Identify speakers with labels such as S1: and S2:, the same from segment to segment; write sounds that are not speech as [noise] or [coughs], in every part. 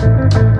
S1: Thank you.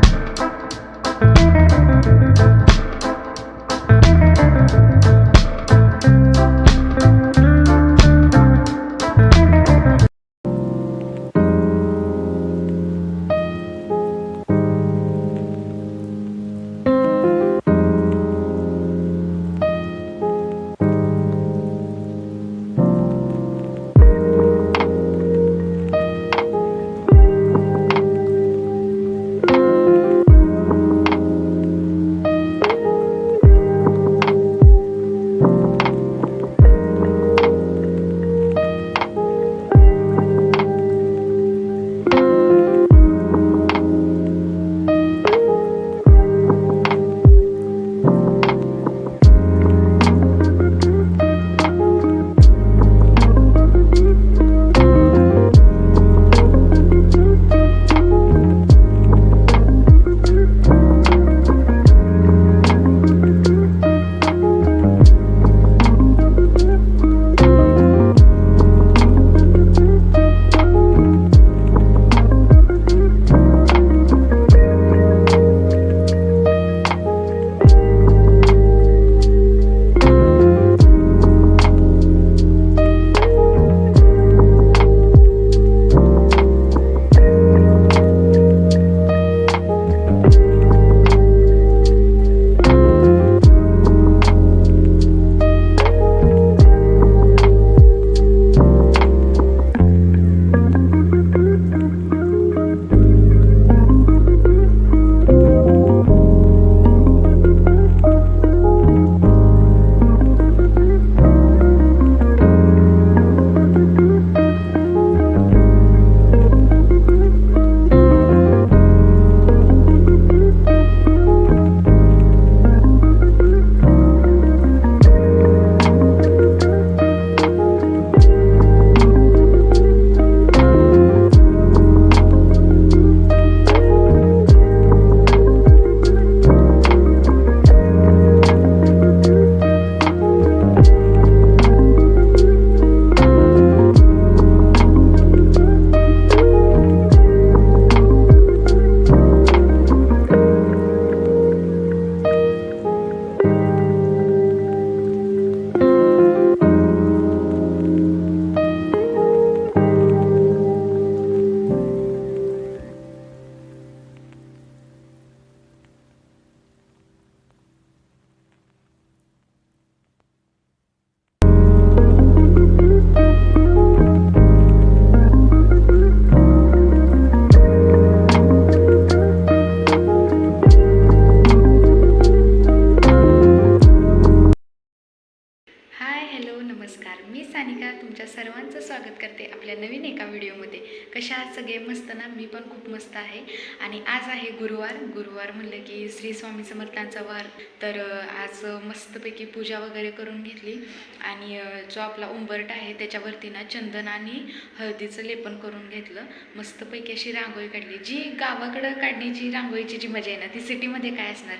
S1: स्वामी वर वार तर आज मस्तपैकी पूजा वगैरे करून घेतली. आणि जो आपला उंबरटा आहे त्याच्यावरती ना चंदन आणि हळदीचं लेपन करून घेतलं. मस्तपैकी अशी रांगोळी काढली. जी गावाकडं काढण्याची रांगोळीची जी मजा आहे ना ती सिटीमध्ये काय असणार?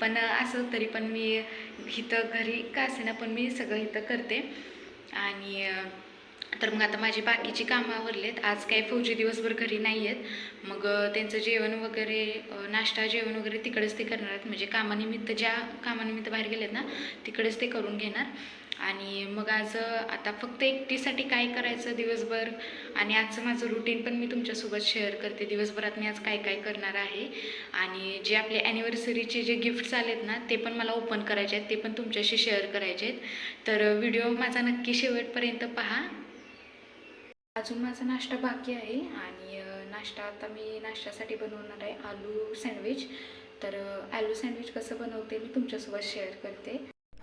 S1: पण असं तरी पण मी इथं घरी का असेना पण मी सगळं इथं करते. आणि तर मग आता माझी बाकीची कामं आवरलेत. आज काही फौजी दिवसभर घरी नाही आहेत मग त्यांचं जेवण वगैरे नाश्ता जेवण वगैरे तिकडेच ते करणार आहेत. म्हणजे कामानिमित्त ज्या कामानिमित्त बाहेर गेलेत ना तिकडेच ते करून घेणार. आणि मग आज आता फक्त एकटीसाठी काय करायचं दिवसभर? आणि आजचं माझं रुटीन पण मी तुमच्यासोबत शेअर करते. दिवसभरात मी आज काय काय करणार आहे? आणि जे आपले ॲनिव्हर्सरीचे जे गिफ्ट्स आलेत ना ते पण मला ओपन करायचे आहेत. ते पण तुमच्याशी शेअर करायचे आहेत. तर व्हिडिओ माझा नक्की शेवटपर्यंत पहा. अजून माझा नाश्ता बाकी आहे आणि नाश्ता आता मी नाश्त्यासाठी बनवणार आहे आलू सँडविच. तर आलू सँडविच कसं बनवते मी तुमच्यासोबत शेअर करते.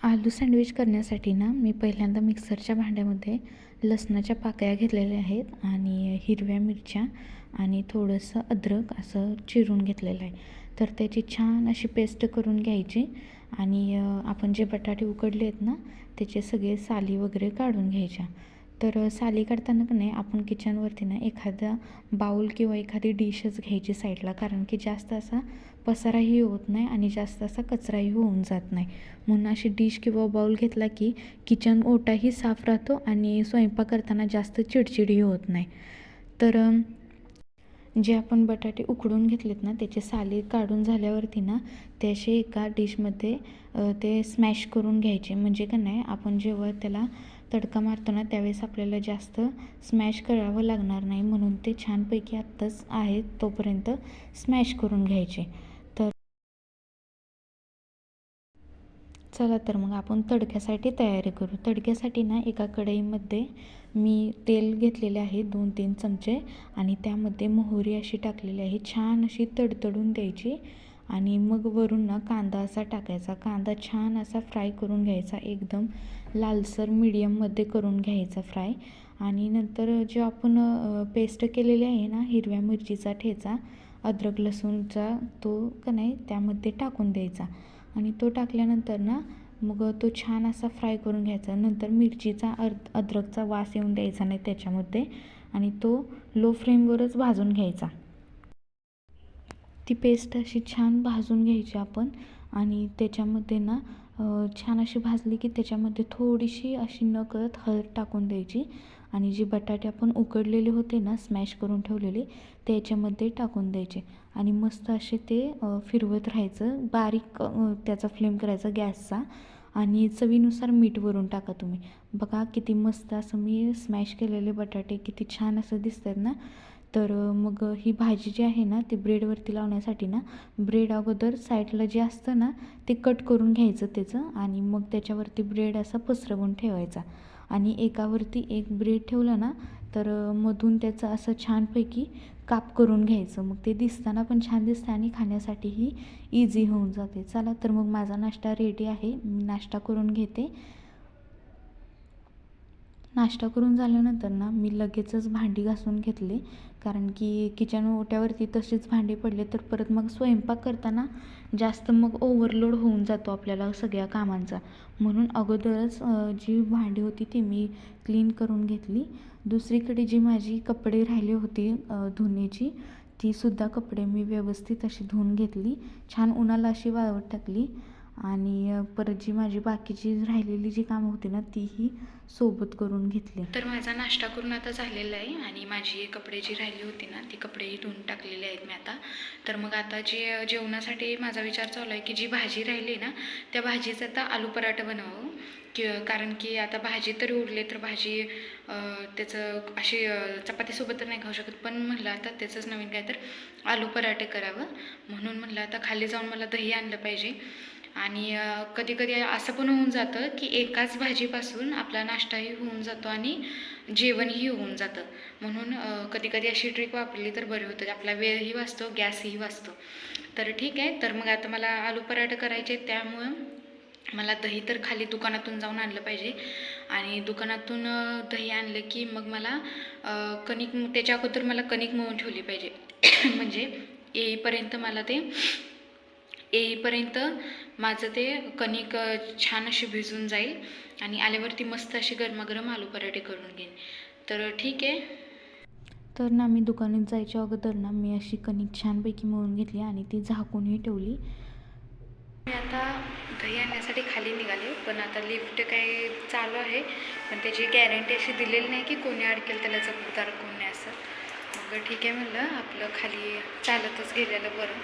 S1: आलू सँडविच करण्यासाठी ना मी पहिल्यांदा मिक्सरच्या भांड्यामध्ये लसणाच्या पाकळ्या घेतलेल्या आहेत आणि हिरव्या मिरच्या आणि थोडंसं अद्रक असं चिरून घेतलेलं आहे. तर त्याची छान अशी पेस्ट करून घ्यायची आणि आपण जे बटाटे उकडले आहेत ना त्याचे सगळे साली वगैरे काढून घ्यायच्या. तर साली काढताना का नाही आपण किचनवरती ना एखादा बाऊल किंवा एखादी डिशच घ्यायची साईडला कारण की जास्त असा पसाराही होत नाही आणि जास्त असा कचराही होऊन जात नाही. म्हणून अशी डिश किंवा बाऊल घेतला की किचन ओटाही साफ राहतो आणि स्वयंपाक करताना जास्त चिडचिडी होत नाही. तर जे आपण बटाटे उकडून घेतलेत ना त्याचे साली काढून झाल्यावरती ना ते असे एका डिशमध्ये ते स्मॅश करून घ्यायचे. म्हणजे का नाही आपण जेव्हा त्याला तडका मारतो ना त्यावेळेस आपल्याला जास्त स्मॅश करावं लागणार नाही म्हणून ते छानपैकी आत्ताच आहे तोपर्यंत स्मॅश करून घ्यायचे. तर चला तर मग आपण तडक्यासाठी तयारी करू. तडक्यासाठी ना एका कढईमध्ये मी तेल घेतलेले आहे दोन तीन चमचे आणि त्यामध्ये मोहरी अशी टाकलेली आहे. छान अशी तडतडून द्यायची आणि मग वरून ना कांदा असा टाकायचा. कांदा छान असा फ्राय करून घ्यायचा एकदम लालसर मीडियममध्ये करून घ्यायचा फ्राय आणि नंतर जे आपण पेस्ट केलेली आहे ना हिरव्या मिरचीचा ठेचा अद्रक लसूणचा तो का नाही त्यामध्ये टाकून द्यायचा. आणि तो टाकल्यानंतर ना मग तो छान असा फ्राय करून घ्यायचा. नंतर मिरचीचा अर्ध अद्रकचा वास येऊन द्यायचा नाही त्याच्यामध्ये. आणि तो लो फ्लेमवरच भाजून घ्यायचा. ती पेस्ट अशी छान भाजून घ्यायची आपण. आणि त्याच्यामध्ये ना छान अशी भाजली की त्याच्यामध्ये थोडीशी अशी नकळत हळद टाकून द्यायची आणि जी बटाटे आपण उकडलेले होते ना स्मॅश करून ठेवलेले ते याच्यामध्ये टाकून द्यायचे. आणि मस्त असे ते फिरवत राहायचं. बारीक त्याचा फ्लेम करायचा गॅसचा आणि चवीनुसार मीठ वरून टाका तुम्ही. बघा किती मस्त असं मी स्मॅश केलेले बटाटे किती छान असं दिसतात ना. तर मग ही भाजी जी आहे ना ती ब्रेडवरती लावण्यासाठी ना ब्रेड अगोदर साईडला जे असतं ना ते कट करून घ्यायचं त्याचं आणि मग त्याच्यावरती ब्रेड असा पसरवून ठेवायचा. आणि एकावरती एक ब्रेड ठेवलं ना तर मधून त्याचं असं छानपैकी काप करून घ्यायचं. मग ते दिसताना पण छान दिसतं आणि खाण्यासाठीही इझी होऊन जाते. चला तर मग माझा नाश्ता रेडी आहे. मी नाश्ता करून घेते. नाश्ता करून झाल्यानंतर ना मी लगेचच भांडी घासून घेतले. कारण की किचन ओट्यावरती तशीच भांडी पडले तर परत मग स्वयंपाक करताना जास्त मग ओव्हरलोड होऊन जातो आपल्याला सगळ्या कामांचा. म्हणून अगोदरच जी भांडी होती ती मी क्लीन करून घेतली. दुसरीकडे जी माझी कपडे राहिली होती धुण्याची तीसुद्धा कपडे मी व्यवस्थित अशी धुवून घेतली. छान उन्हाला अशी वाळवत टाकली. आणि परत जी माझी बाकीची राहिलेली जी कामं होती ना तीही सोबत करून घेतली. तर माझा नाश्ता करून आता झालेला आहे आणि माझी कपडे जी राहिली होती ना ती कपडेही धुवून टाकलेले आहेत मी आता. तर मग आता जे जेवणासाठी माझा विचार चालू आहे की जी भाजी राहिली ना त्या भाजीचं आता आलू पराठा बनवावं. की कारण की आता भाजी तरी उरली तर भाजी त्याचं अशी चपातीसोबत तर नाही खाऊ शकत. पण म्हणलं आता त्याचंच नवीन काय तर आलू पराठे करावं. म्हणून म्हणलं आता खाली जाऊन मला दही आणलं पाहिजे. आणि कधी कधी असं पण होऊन जातं की एकाच भाजीपासून आपला नाश्ताही होऊन जातो आणि जेवणही होऊन जातं. म्हणून कधी कधी अशी ट्रिक वापरली तर बरे होतं. आपला वेळही वाचतो गॅसही वाचतो. तर ठीक आहे. तर मग आता मला आलू पराठे करायचे आहेत, त्यामुळं मला दही तर खाली दुकानातून जाऊन आणलं पाहिजे. आणि दुकानातून दही आणलं की मग मला कणिक त्याच्या अगोदर मला कणिक मळून ठेवली पाहिजे. [coughs] म्हणजे येईपर्यंत मला ते येईपर्यंत माझं ते कणिक छान अशी भिजून जाईल आणि आल्यावरती मस्त अशी गरमागरम आलू पराठे करून घेईन. तर ठीक आहे. तर ना मी दुकानात जायच्या अगोदर ना मी अशी कणिक छानपैकी मळून घेतली आणि ती झाकूनही ठेवली. मी आता दही आणण्यासाठी खाली निघाले पण आता लिफ्ट काही चालू आहे. पण त्याची गॅरंटी अशी दिलेली नाही की कोणी अडकेल त्याला जबाबदार कोण नाही असं. मग ठीक आहे म्हणलं आपलं खाली चालतच गेलेलं बरं.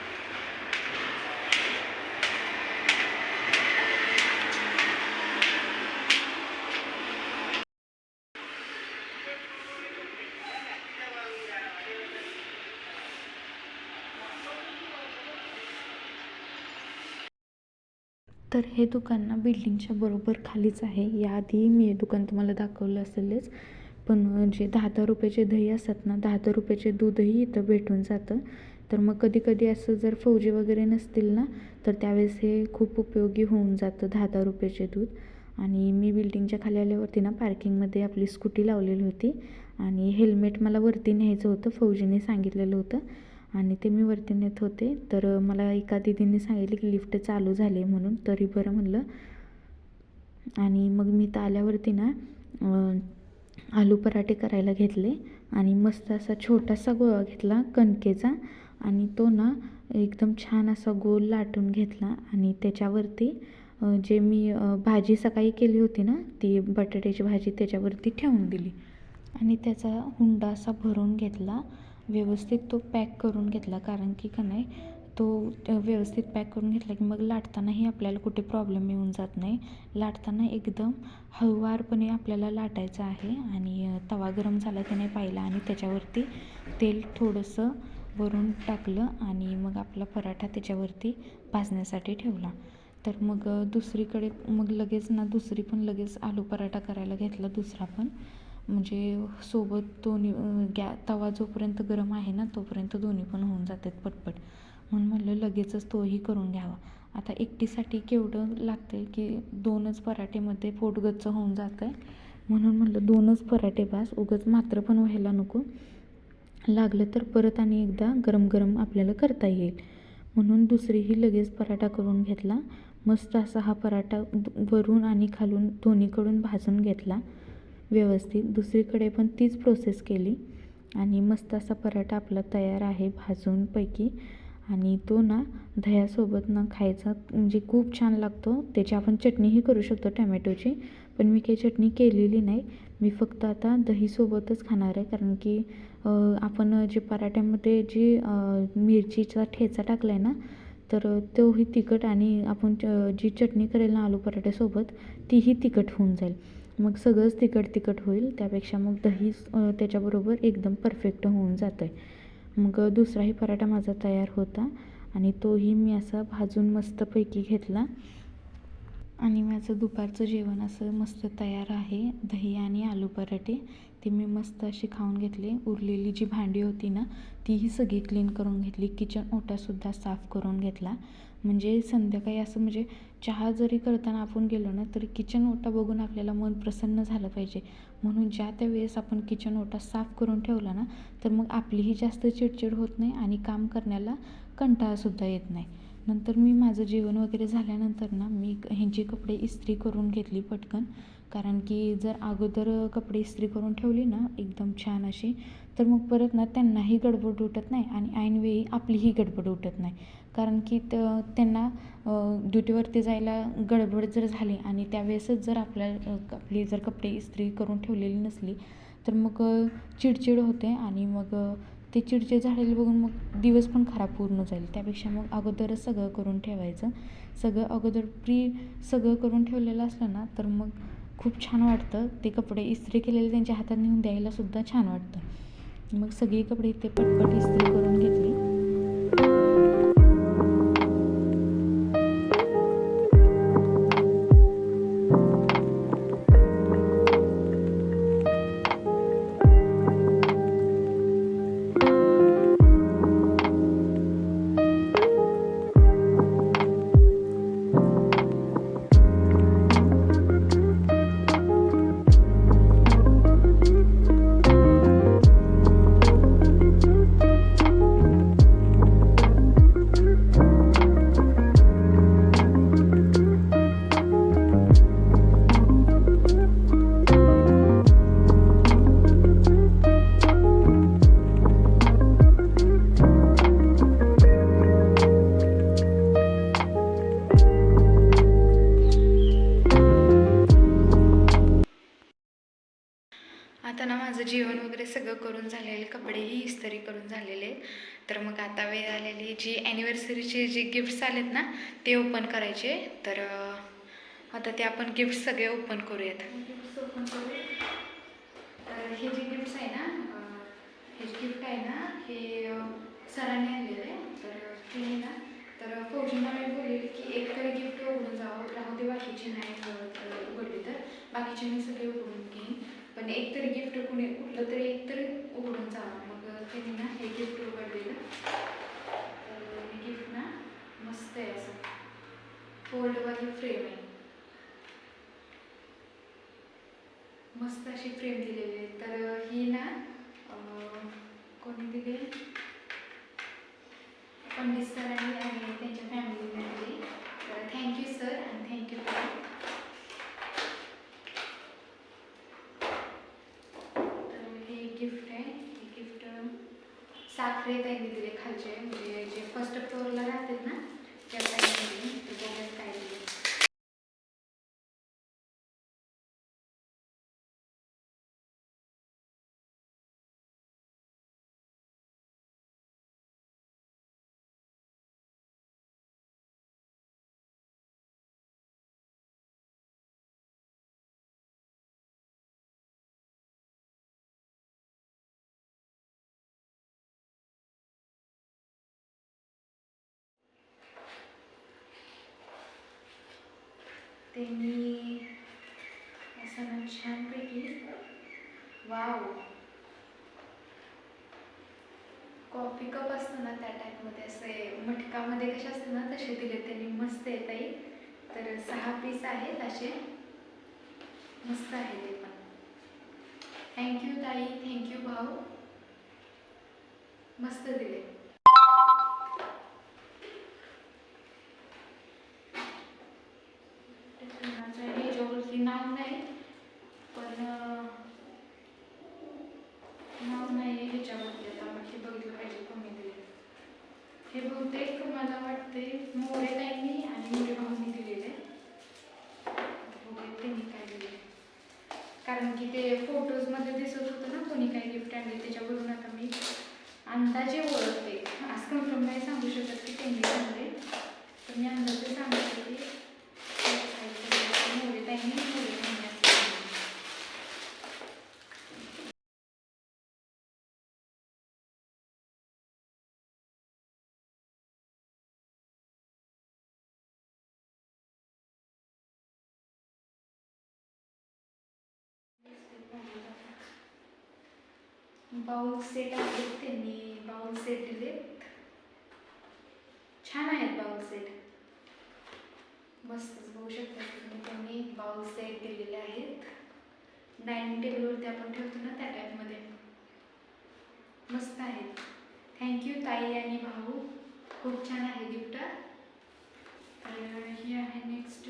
S1: तर हे दुकान ना बिल्डिंगच्या बरोबर खालीच आहे. याआधी मी हे दुकान तुम्हाला दाखवलं असेलच. पण जे दहा दहा रुपयाचे दही असतात ना दहा दहा रुपयाचे दूधही इथं भेटून जातं. तर मग कधी कधी असं जर फौजी वगैरे नसतील ना तर त्यावेळेस हे खूप उपयोगी होऊन जातं दहा दहा रुपयाचे दूध. आणि मी बिल्डिंगच्या खाली आल्यावरती ना पार्किंगमध्ये आपली स्कूटी लावलेली होती. आणि हेल्मेट मला वरती न्यायचं होतं फौजीने सांगितलेलं होतं. आणि ते मी वरती नेत होते. तर मला एका दिदीने सांगितले की लिफ्ट चालू झाले म्हणून. तरी बरं म्हणलं. आणि मग मी तर आल्यावरती ना आलू पराठे करायला घेतले. आणि मस्त असा छोटासा गोळा घेतला कणकेचा. आणि तो ना एकदम छान असा गोल लाटून घेतला. आणि त्याच्यावरती जे मी भाजी सकाळी केली होती ना ती बटाट्याची भाजी त्याच्यावरती ठेवून दिली. आणि त्याचा हुंडा असा भरून घेतला. व्यवस्थित तो पॅक करून घेतला कारण की का नाही तो व्यवस्थित पॅक करून घेतला की मग लाटतानाही आपल्याला कुठे प्रॉब्लेम येऊन जात नाही. लाटताना एकदम हळुवारपणे आपल्याला लाटायचं आहे आणि तवा गरम झाला की नाही पाहिला आणि त्याच्यावरती तेल थोडंसं वरून टाकलं आणि मग आपला पराठा त्याच्यावरती भाजण्यासाठी ठेवला. तर मग दुसरीकडे मग लगेच ना दुसरी पण लगेच आलू पराठा करायला घेतला दुसरा पण. म्हणजे सोबत दोन्ही गॅ तवा जोपर्यंत गरम आहे ना तोपर्यंत दोन्ही पण होऊन जातात पटपट. म्हणून म्हणलं लगेचच तोही करून घ्यावा. आता एकटीसाठी केवढं लागतं आहे की दोनच पराठेमध्ये पोटगच्च होऊन जातं आहे म्हणून म्हणलं दोनच पराठे बास उगच मात्र पण व्हायला नको. लागलं तर परत आणि एकदा गरम गरम आपल्याला करता येईल. म्हणून दुसरीही लगेच पराठा करून घेतला. मस्त असा हा पराठा वरून आणि खालून दोन्हीकडून भाजून घेतला. व्यवस्थित. दुसरीकडे पण तीच प्रोसेस केली. आणि मस्त असा पराठा आपला तयार आहे भाजूनपैकी. आणि तो ना दह्यासोबत ना खायचा म्हणजे खूप छान लागतो. त्याची आपण चटणीही करू शकतो टॅमॅटोची. पण मी काही चटणी केलेली नाही. मी फक्त आता दहीसोबतच खाणार आहे. कारण की आपण जे पराठ्यामध्ये जी मिरचीचा ठेचा टाकला आहे ना तर तोही तिखट आणि आपण च- जी चटणी करेल ना आलू पराठ्यासोबत तीही तिखट होऊन जाईल. मग सगळंच तिखट तिखट होईल. त्यापेक्षा मग दही त्याच्याबरोबर एकदम परफेक्ट होऊन जातं आहे मग दुसराही पराठा माझा तयार होता आणि तोही मी असा भाजून मस्तपैकी घेतला. आणि माझं दुपारचं जेवण असं मस्त तयार आहे. दही आणि आलू पराठे ते मी मस्त अशी खाऊन घेतले. उरलेली जी भांडी होती ना तीही सगळी क्लीन करून घेतली. किचन ओटासुद्धा साफ करून घेतला. म्हणजे संध्याकाळी असं म्हणजे चहा जरी करताना आपण गेलो ना तरी किचन ओटा बघून आपल्याला मन प्रसन्न झालं पाहिजे. म्हणून ज्या त्या वेळेस आपण किचन ओटा साफ करून ठेवला ना तर मग आपलीही जास्त चिडचिड होत नाही आणि काम करण्याला कंटाळासुद्धा येत नाही. नंतर मी माझं जेवण वगैरे झाल्यानंतर ना मी ह्यांचे ह्यांची कपडे इस्त्री करून घेतली पटकन. कारण की जर अगोदर कपडे इस्त्री करून ठेवली ना एकदम छान अशी तर मग परत ना त्यांनाही गडबड उठत नाही आणि ऐनवेळी आपलीही गडबड उठत नाही. कारण की त त्यांना ड्युटीवरती जायला गडबड जर झाली आणि त्यावेळेसच जर आपल्या आपली जर कपडे इस्त्री करून ठेवलेली नसली तर मग चिडचिड होते आणि मग ते चिडचिड झालेलं बघून मग दिवस पण खराब पूर्ण जाईल. त्यापेक्षा मग अगोदरच सगळं करून ठेवायचं. सगळं अगोदर प्री सगळं करून ठेवलेलं असलं ना तर मग खूप छान वाटतं. ते कपडे इस्त्री केलेले त्यांच्या हातात नेऊन द्यायला सुद्धा छान वाटतं. मग सगळी कपडे ते पटपट इस्त्री करून घेतली. जेवण वगैरे सगळं करून झालेले कपडेही इस्त्री करून झालेले. तर मग आता वेळ आलेली जी ॲनिव्हर्सरीचे जे गिफ्ट्स आलेत ना ते ओपन करायचे. तर आता ते आपण गिफ्ट सगळे ओपन करूयात. गिफ्ट्स ओपन करू तर हे जे गिफ्ट्स आहे ना हे जे गिफ्ट आहे ना हे सरांनी आणलेले. आहे तर ते आहे ना तर फौजींना मी बोललेली की एक तरी गिफ्ट उघडून जावं. राहू दे बाकीचे नाही उघडली तर. बाकीचे मी सगळे उघडून घेईन. पण एकतरी गिफ्ट कुणी कुठलं तरी एकतरी उघडून जावं मग त्यांनी ना हे गिफ्ट उघडलेलं. तर हे गिफ्ट ना मस्त आहे असं. फोल्डवाली फ्रेम आहे. मस्त अशी फ्रेम दिलेली आहे. तर ही ना कोणी दिली? पंडित सरांनी आणि त्यांच्या फॅमिलीने दिली. तर थँक्यू सर आणि थँक्यू तर हे गिफ्ट आहे हे गिफ्ट साखरे त्यांनी दिले खालचे म्हणजे जे फर्स्ट फ्लोअरला राहतात ना त्या ताईंनी दिले तर काय ते त्यांनी असं छानपैकी वाव. कॉफी कप असतं ना त्या टाईपमध्ये असे मटकामध्ये कसे असते ना तसे दिले त्यांनी. मस्त येत आहे तर सहा पीस आहेत असे. मस्त आहे ते पण. थँक्यू ताई. थँक्यू भाऊ. मस्त दिले माझं ह्याच्यावरती नाव नाही पण नाव नाही आहे आता हे बघितलं पाहिजे कमी दिले हे बहुतेक मला वाटते मोरे नाही आणि मोरे भाऊनी दिलेले त्यांनी काय दिले कारण की ते फोटोजमध्ये दिसत होतं ना कोणी काही गिफ्ट आणले त्याच्यावरून आता मी अंदाजे ओळखते. आज कन्फर्म नाही सांगू शकत की त्यांनी आणले. तर मी अंदाज बाउल सेट आहेत त्यांनी बाउल सेट दिलेत. छान आहेत बाउल सेट मस्तच बघू शकता तुम्ही त्यांनी बाउल सेट दिलेले आहेत. डायनिंग टेबलवरती आपण ठेवतो ना त्या टाईपमध्ये मस्त आहेत. थँक्यू ताई आणि भाऊ. खूप छान आहे गिफ्ट तर ही आहे नेक्स्ट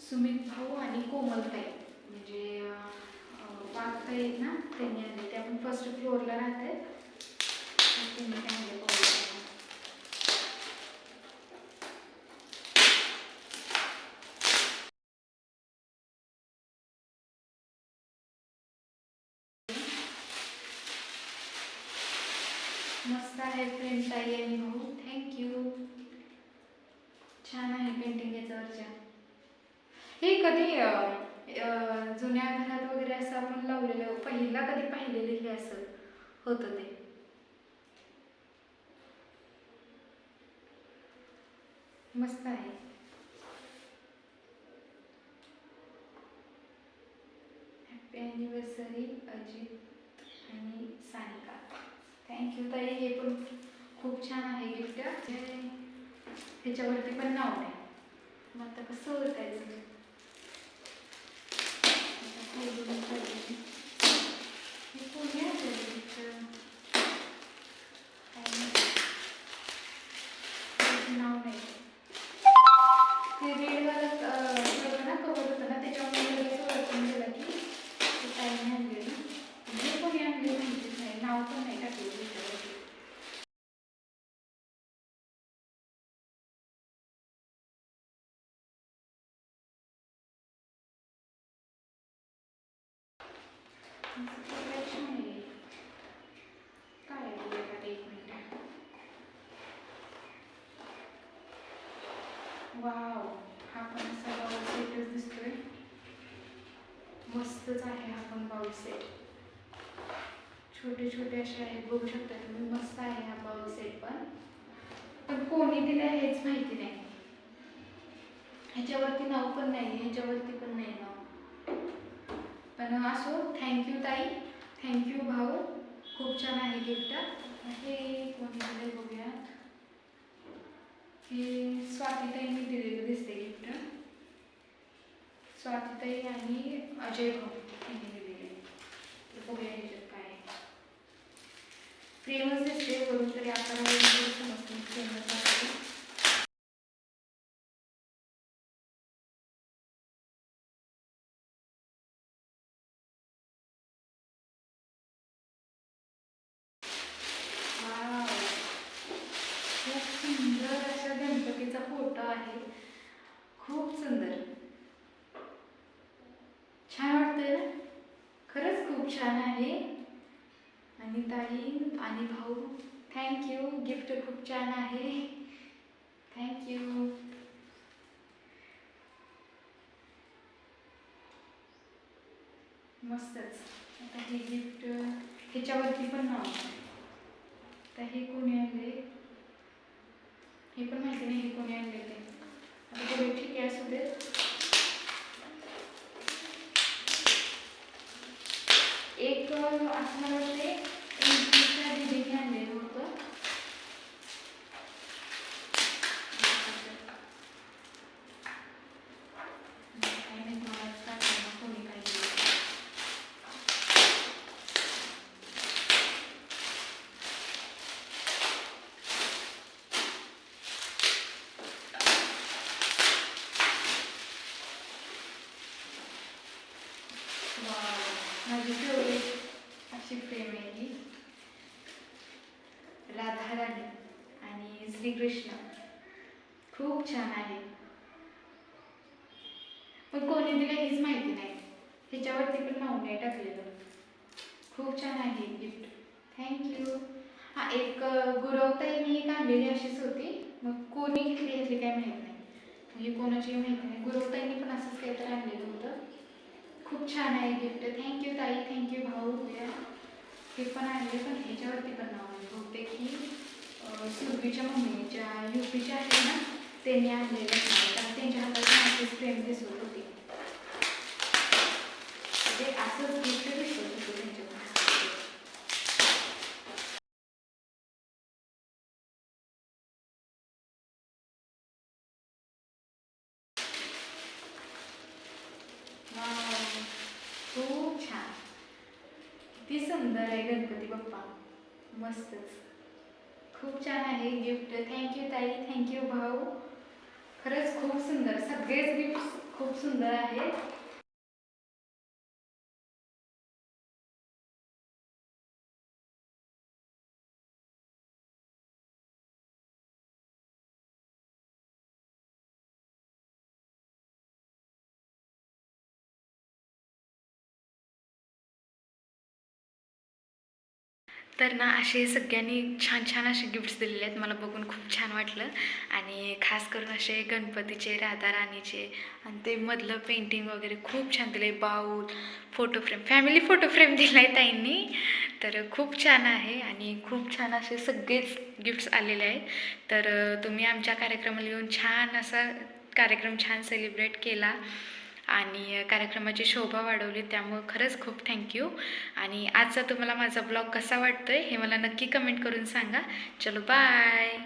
S1: सुमित भाऊ आणि कोमल ताई. म्हणजे वाघताई येईल ना त्यांनी आणले. ते आपण फर्स्ट फ्लोअरला राहते. त्यांनी काय आणले? मस्त आहे फ्रेंड ताई आणि भाऊ. थँक्यू छान आहे पेंटिंग याच्यावरच्या हे कधी जुन्या घरात वगैरे असं आपण लावलेलं पहिला कधी पाहिलेलं हे असं होतं ते. मस्त आहे. हॅपी ॲनिव्हर्सरी अजित आणि सानिका. थँक्यू ताई. हे पण खूप छान आहे गिफ्ट ह्याच्यावरती पण नाव आहे. मग आता कसं ओळखायचं? आहे खोलून काढते. हे कोणी आणलं gift? काय माहिती. त्याचं नाव नाही ते रेडवालं सगळं ना कवर होतं ना त्याच्यामुळे लगेच ओळखून गेलं की ते ताईने आणलेलं जे कोणी आणले माहितीच नाही नाव पण नाही टाकलेलं त्याच्यावरती काय आहे बघा, एक मिनिट वाव हा पण असा बाउल सेटच दिसतोय. मस्तच आहे हा पण बाउल सेट छोटे छोटे असे आहेत बघू शकता तुम्ही मस्त आहे हा बाउल सेट पण. पण कोणी दिले हेच माहिती नाही. ह्याच्यावरती नाव पण नाही ह्याच्यावरती पण नाही नाव. पण असो थँक्यू ताई. थँक्यू भाऊ. खूप छान आहे गिफ्ट हे कोणी दिलं बघूया. हे स्वातीताईंनी दिलेलं दिसते गिफ्ट स्वातीताई आणि अजय भाऊ यांनी दिलेले तर बघूया ह्याच्यात काय आहे. फ्रेमच दिसते वरून तरी आपल्याला समजते फ्रेमच आहे वाव. खूप सुंदर अशा गणपतीचा फोटो आहे खूप सुंदर छान वाटतंय ना खरंच खूप छान आहे आणि आणि भाऊ. थँक्यू गिफ्ट खूप छान आहे. थँक्यू मस्तच. आता हे गिफ्ट ह्याच्यावरती पण नाव आता हे कोणी आणले? हे पण माहिती नाही हे कोणी आणले ते. आता बघूया ठीक आहे असू दे. एक असं मला वाटते इंग्लिशच्या दिदीने आणलेलं होतं काय माहीत मलाच काय कळलं, कोणी काय दिलं. वाव, माझी फेवरेट अशी फ्रेम आहे ही राधा राणी आणि श्रीकृष्ण. खूप छान आहे. पण कोणी दिलं हेच माहिती नाही. ह्याच्यावरती पण माऊने नाही टाकलेलं. खूप छान आहे गिफ्ट थँक्यू हा एक गुरवताईने एक अशीच होती. मग कोणी घेतली घेतली काय माहीत नाही. म्हणजे कोणाची माहिती नाही. गुरवताईने पण असंच काहीतरी आणलेलं होतं. खूप छान आहे गिफ्ट थँक्यू ताई थँक्यू भाऊ उद्या. हे पण आणले पण ह्याच्यावरती पण नाव आहे. बहुतेक की अं, सुरभीच्या मम्मीच्या युपीच्या आहे ना त्यांनी आणलेलं आहे त्यांच्या हातात अशीच प्रेम दिसत होती. ते असंच गिफ्ट दिसत होतं त्यांच्याकडे वाव, खूप छान किती सुंदर आहे गणपती बाप्पा मस्तच खूप छान आहे गिफ्ट थँक्यू ताई थँक्यू भाऊ. खरंच खूप सुंदर. सगळेच गिफ्ट खूप सुंदर आहेत. तर ना असे सगळ्यांनी छान छान असे गिफ्ट्स दिलेले आहेत. मला बघून खूप छान वाटलं. आणि खास करून असे गणपतीचे राधा राणीचे आणि ते मधलं पेंटिंग वगैरे खूप छान दिले bowl photo frame family photo frame दिला आहे ताईंनी. तर खूप छान आहे आणि खूप छान असे सगळेच गिफ्ट्स आलेले आहेत. तर तुम्ही आमच्या कार्यक्रमाला येऊन छान असा कार्यक्रम छान सेलिब्रेट केला. आणि कार्यक्रमाची शोभा वाढवली त्यामुळं खरंच खूप थँक्यू आणि आजचा तुम्हाला माझा ब्लॉग कसा वाटतोय हे मला नक्की कमेंट करून सांगा. चलो बाय